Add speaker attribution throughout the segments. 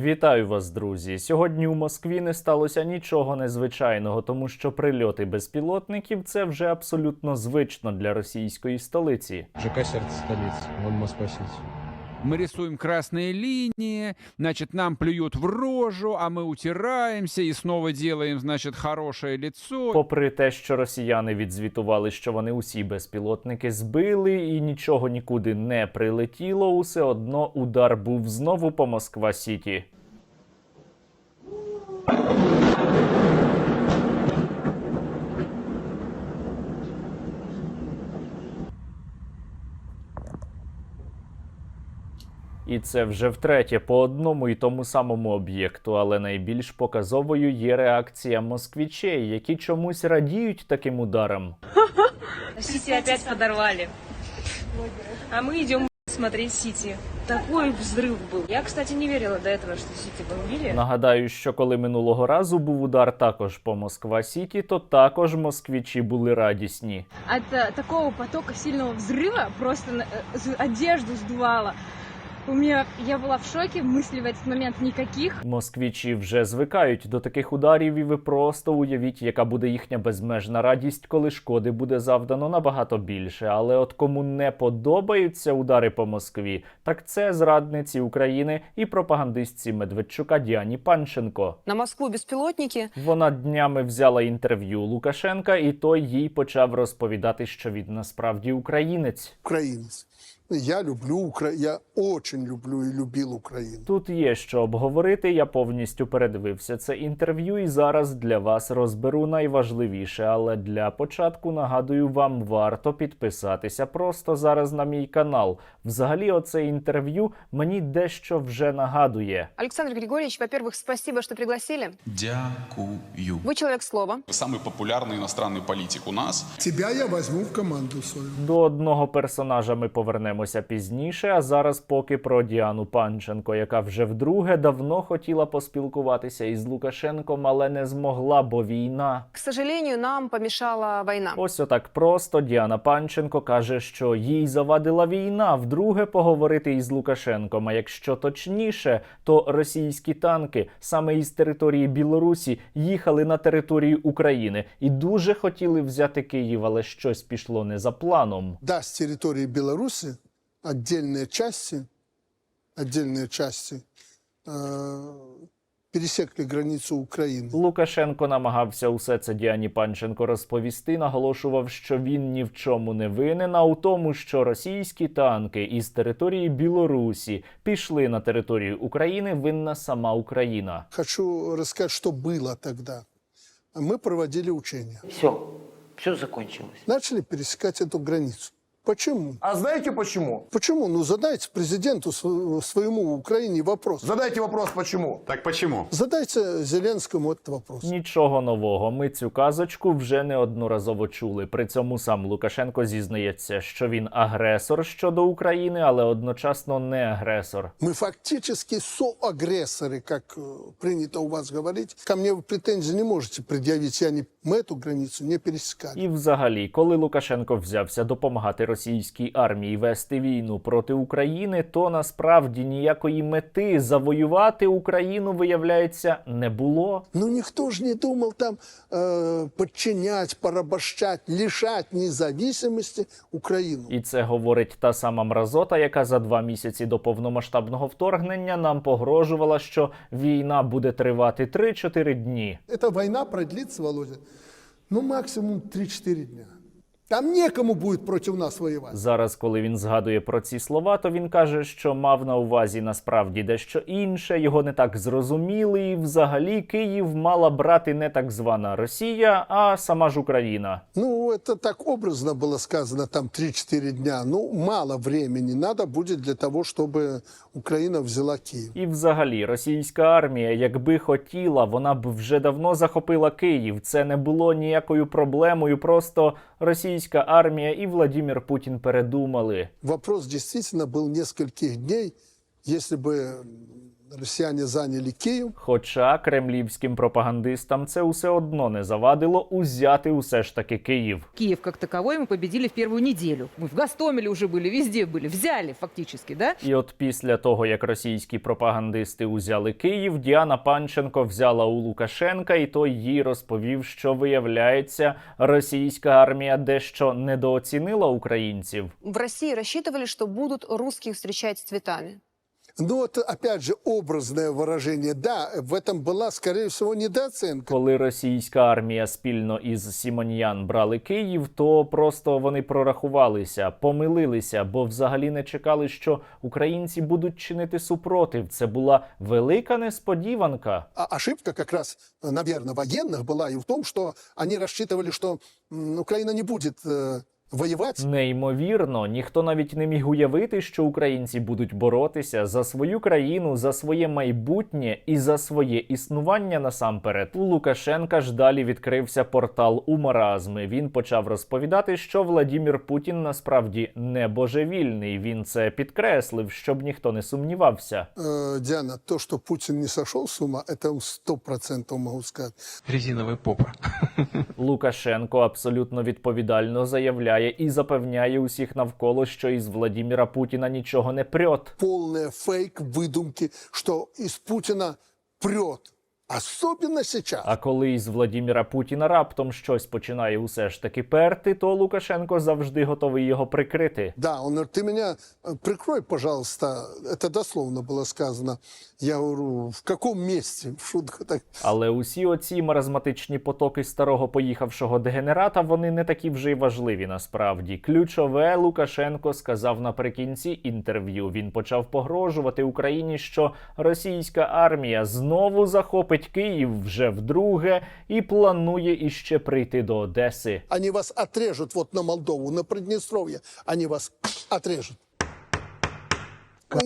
Speaker 1: Вітаю вас, друзі. Сьогодні у Москві не сталося нічого незвичайного, тому що прильоти безпілотників це вже абсолютно звично для російської столиці.
Speaker 2: ЖК серце столиці, вон Москва-Сити
Speaker 3: Мы рисуем красные линии, значит, нам плюют в рожу, а мы утираемся и снова делаем, значит, хорошее лицо.
Speaker 1: Попри те, що росіяни відзвітували, що вони усі безпілотники збили і нічого нікуди не прилетіло, усе одно удар був знову по Москва Сіті. І це вже втретє по одному і тому самому об'єкту, але найбільш показовою є реакція москвічей, які чомусь радіють таким ударам.
Speaker 4: Сити опять подорвали. А мы идем смотреть Сити. Такой взрыв был. Я, кстати, не верила до этого, что Сити бомбили.
Speaker 1: Нагадаю, що коли минулого разу був удар також по Москва Сіті, то також москвічі були радісні.
Speaker 5: от э, такого потока сильного взрыва просто на- э, з- одежду сдувало. У меня я была в шоке, мыслей в этот момент никаких.
Speaker 1: Москвічі вже звикають до таких ударів, і ви просто уявіть, яка буде їхня безмежна радість, коли шкоди буде завдано набагато більше. Але от кому не подобаються удари по Москві, так це зрадниці України і пропагандистці Медведчука Діані Панченко.
Speaker 6: На Москву беспилотники.
Speaker 1: Вона днями взяла інтерв'ю у Лукашенка, і той їй почав розповідати, що він насправді українець.
Speaker 7: украинец. Я люблю Укра... я очень люблю и любил Украину.
Speaker 1: Тут є що обговорити. Я повністю передивився це інтерв'ю і зараз для вас розберу найважливіше. Але для початку нагадую, вам варто підписатися просто зараз на мій канал. Взагалі, оце інтерв'ю мені дещо вже нагадує.
Speaker 6: Александр Григорьевич, во-первых, спасибо, что пригласили.
Speaker 8: Дякую.
Speaker 6: Вы человек слова.
Speaker 8: Самый популярный иностранный политик у нас.
Speaker 7: Тебя я возьму в команду свою.
Speaker 1: До одного персонажа ми повернемося пізніше. А зараз поки про Діану Панченко, яка вже вдруге давно хотіла поспілкуватися із Лукашенком, але не змогла, бо війна.
Speaker 6: К сожалению, нам помешала война.
Speaker 1: Ось отак просто Діана Панченко каже, що їй завадила війна вдруге поговорити із Лукашенком. А якщо точніше, то російські танки саме із території Білорусі їхали на територію України і дуже хотіли взяти Київ, але щось пішло не за планом.
Speaker 7: Да, с территории Беларуси отдельные части, отдельные части э, пересекли границу Украины.
Speaker 1: Лукашенко намагався усе це Діані Панченко розповісти, наголошував, що він ні в чому не винен, а у тому, що російські танки із території Білорусі пішли на територію України, винна сама Україна.
Speaker 7: Хочу рассказать, что было тогда. Мы проводили учения.
Speaker 9: Все, все закончилось.
Speaker 7: Начали пересекать эту границу. Почему?
Speaker 10: А знаете почему?
Speaker 7: Почему? Ну, задайте президенту св- своему в Украине вопрос.
Speaker 10: Задайте вопрос почему.
Speaker 8: Так почему?
Speaker 7: Задайте Зеленскому этот вопрос.
Speaker 1: Нічого нового. Ми цю казочку вже неодноразово чули. При цьому сам Лукашенко зізнається, що він агресор щодо України, але одночасно не агресор.
Speaker 7: Мы фактически соагрессоры, как э, принято у вас говорить. Ко мне вы претензий не можете предъявить. Я не, мы эту границу не пересекали.
Speaker 1: І взагалі, коли Лукашенко взявся допомагати російській армії вести війну проти України, то насправді ніякої мети завоювати Україну, виявляється, не було.
Speaker 7: Ну, никто же не думал там э, подчинять, порабощать, лишать независимости Украину.
Speaker 1: І це говорить та сама мразота, яка за два місяці до повномасштабного вторгнення нам погрожувала, що війна буде тривати 3-4 дні.
Speaker 7: Эта война продлится, Володя, ну, максимум 3-4 дня. Там некому будет против нас воевать.
Speaker 1: Зараз, коли він згадує про ці слова, то він каже, що мав на увазі насправді дещо інше, його не так зрозуміли, і взагалі Київ мала брати не так звана Росія, а сама ж Україна.
Speaker 7: Ну, это так образно было сказано, там 3-4 дня. Ну, мало времени надо будет для того, чтобы Украина взяла Киев.
Speaker 1: І взагалі російська армія, якби хотіла, вона б вже давно захопила Київ. Це не було ніякою проблемою. Просто російська армія і Владимир Путін передумали.
Speaker 7: Вопрос дійсно був нескольких дней. Если бы Россияне заняли Киев.
Speaker 1: Хоча кремлівським пропагандистам це усе одно не завадило узяти усе ж таки Київ.
Speaker 11: Киев как таковой мы победили в первую неделю. Мы в Гастомеле уже были, везде были, взяли фактически, да?
Speaker 1: І от після того, як російські пропагандисти узяли Київ, Діана Панченко взяла у Лукашенка, і той їй розповів, що виявляється, російська армія дещо недооцінила українців.
Speaker 6: В России рассчитывали, что будут русских встречать с цветами.
Speaker 7: Ну, вот опять же образное выражение. Да, в этом была, скорее всего, недооценка.
Speaker 1: Коли російська армія спільно із Сімоньян брали Київ, то просто вони прорахувалися, помилилися, бо взагалі не чекали, що українці будуть чинити супротив. Це була велика несподіванка.
Speaker 7: А ошибка как раз, наверное, военных была и в том, что они рассчитывали, что м, Украина не будет э, воевать.
Speaker 1: Неймовірно, ніхто навіть не міг уявити, що українці будуть боротися за свою країну, за своє майбутнє і за своє існування насамперед. У Лукашенка ж далі відкрився портал у маразми. Він почав розповідати, що Владімір Путін насправді не божевільний. Він це підкреслив, щоб ніхто не сумнівався.
Speaker 7: Э, Диана, то, что Путин не сошел с ума, это сто процентов могу сказать.
Speaker 2: Резиновая попа.
Speaker 1: Лукашенко абсолютно відповідально заявляє і запевняє усіх навколо, що із Владіміра Путіна нічого не прет.
Speaker 7: Повне фейк, видумки, що із Путіна прет. Особенно сейчас.
Speaker 1: А коли із Владіміра Путіна раптом щось починає усе ж таки перти, то Лукашенко завжди готовий його прикрити.
Speaker 7: Да, он говорит, ты меня э, прикрой, пожалуйста. Это дословно было сказано. Я говорю, в каком месте? В шутку так.
Speaker 1: Але усі оці маразматичні потоки старого поїхавшого дегенерата вони не такі вже й важливі насправді. Ключове Лукашенко сказав наприкінці інтерв'ю. Він почав погрожувати Україні, що російська армія знову захопить Київ вже вдруге і планує іще прийти до Одеси.
Speaker 7: Ані вас отрежуть, вот на Молдову, на Придністров'я, ані вас отрежут.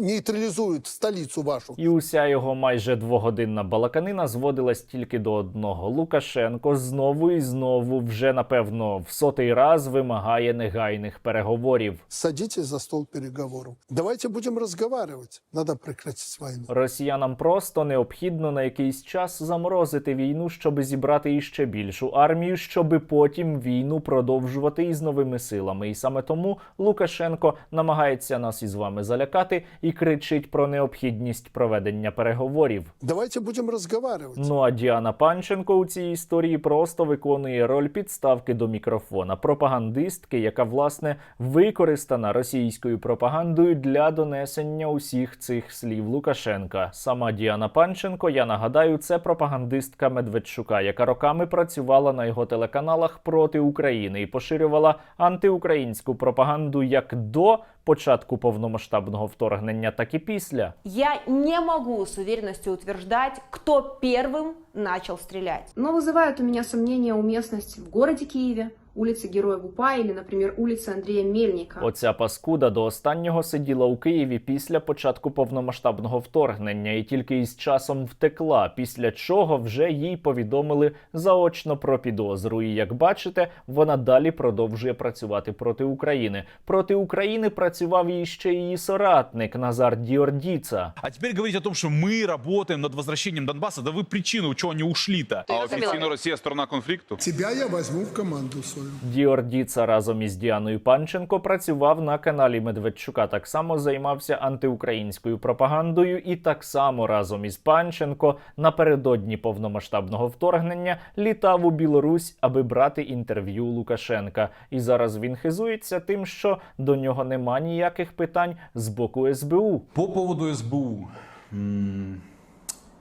Speaker 7: Нейтрализуют столицу вашу.
Speaker 1: І уся його майже двогодинна балаканина зводилась тільки до одного. Лукашенко знову і знову, вже напевно, в сотий раз вимагає негайних переговорів.
Speaker 7: Садитесь за стол переговоров. Давайте будем разговаривать. Надо прекратить войну.
Speaker 1: Росіянам просто необхідно на якийсь час заморозити війну, щоб зібрати іще більшу армію, щоб потім війну продовжувати із новими силами. І саме тому Лукашенко намагається нас із вами залякати і кричить про необхідність проведення переговорів.
Speaker 7: Давайте будем разговаривать.
Speaker 1: Ну а Діана Панченко у цій історії просто виконує роль підставки до мікрофона, пропагандистки, яка власне використана російською пропагандою для донесення усіх цих слів Лукашенка. Сама Діана Панченко, я нагадаю, це пропагандистка Медведчука, яка роками працювала на його телеканалах проти України і поширювала антиукраїнську пропаганду як до початку повномасштабного вторгнення, так і після.
Speaker 12: Я не могу с уверенностью утверждать, кто первым начал стрелять.
Speaker 5: Но вызывают у меня сомнения уместность в городе Киеве, улице Героя УПА или, например, улице Андрея Мельника.
Speaker 1: Оця паскуда до останнього сиділа у Києві після початку повномасштабного вторгнення і тільки із часом втекла. Після чого вже їй повідомили заочно про підозру. І як бачите, вона далі продовжує працювати проти України. Проти України працював і ще її соратник Назар Діордіца.
Speaker 8: А теперь говорить о том, что мы работаем над возвращением Донбасса, да вы причину, чего они ушли-то.
Speaker 12: А официально
Speaker 8: Россия сторона конфликту?
Speaker 7: Тебя я возьму в команду свою.
Speaker 1: Діордіца разом із Діаною Панченко працював на каналі Медведчука. Так само займався антиукраїнською пропагандою, і так само разом із Панченко напередодні повномасштабного вторгнення літав у Білорусь, аби брати інтерв'ю Лукашенка. І зараз він хизується тим, що до нього нема ніяких питань з боку СБУ.
Speaker 8: По поводу СБУ.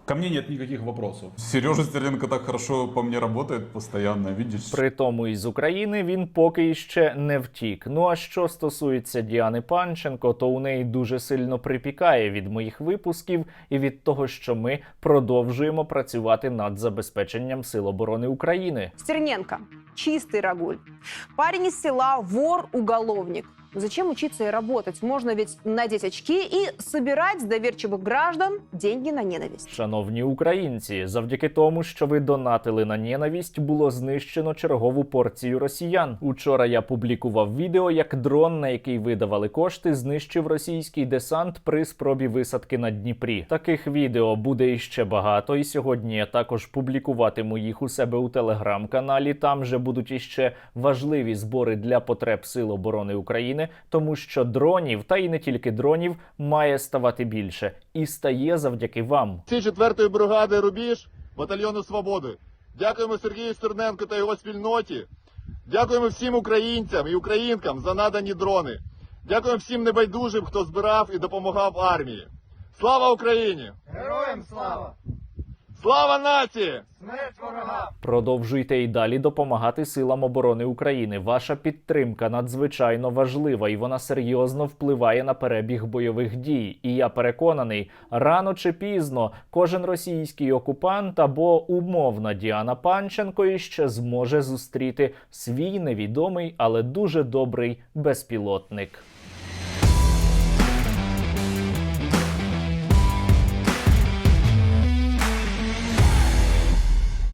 Speaker 8: Ко мне нет никаких вопросов. Сережа Стерненко так хорошо по мне работает постоянно, видишь?
Speaker 1: При тому із України він поки іще не втік. Ну а що стосується Діани Панченко, то у неї дуже сильно припікає від моїх випусків і від того, що ми продовжуємо працювати над забезпеченням сил оборони України.
Speaker 6: Стерненко. Чистый рагуль. Парень из села, вор, уголовник.
Speaker 12: Зачем учиться и работать? Можно ведь надеть очки и собирать с доверчивых граждан деньги на ненависть.
Speaker 1: Шановні українці, завдяки тому, що ви донатили на ненависть, було знищено чергову порцію росіян. Учора я публікував відео, як дрон, на який видавали кошти, знищив російський десант при спробі висадки на Дніпрі. Таких відео буде іще багато, і сьогодні я також публікуватиму їх у себе у телеграм-каналі. Там же будуть іще важливі збори для потреб Сил оборони України, тому що дронів, та й не тільки дронів, має ставати більше і стає завдяки вам.
Speaker 10: Всі 4-ї бригади Рубіж, батальйону Свободи. Дякуємо Сергію Стерненко та його спільноті. Дякуємо всім українцям і українкам за надані дрони. Дякуємо всім небайдужим, хто збирав і допомагав армії. Слава Україні! Героям слава! Слава нації!
Speaker 1: Продовжуйте і далі допомагати силам оборони України. Ваша підтримка надзвичайно важлива і вона серйозно впливає на перебіг бойових дій. І я переконаний, рано чи пізно кожен російський окупант або умовна Діана Панченко іще зможе зустріти свій невідомий, але дуже добрий безпілотник.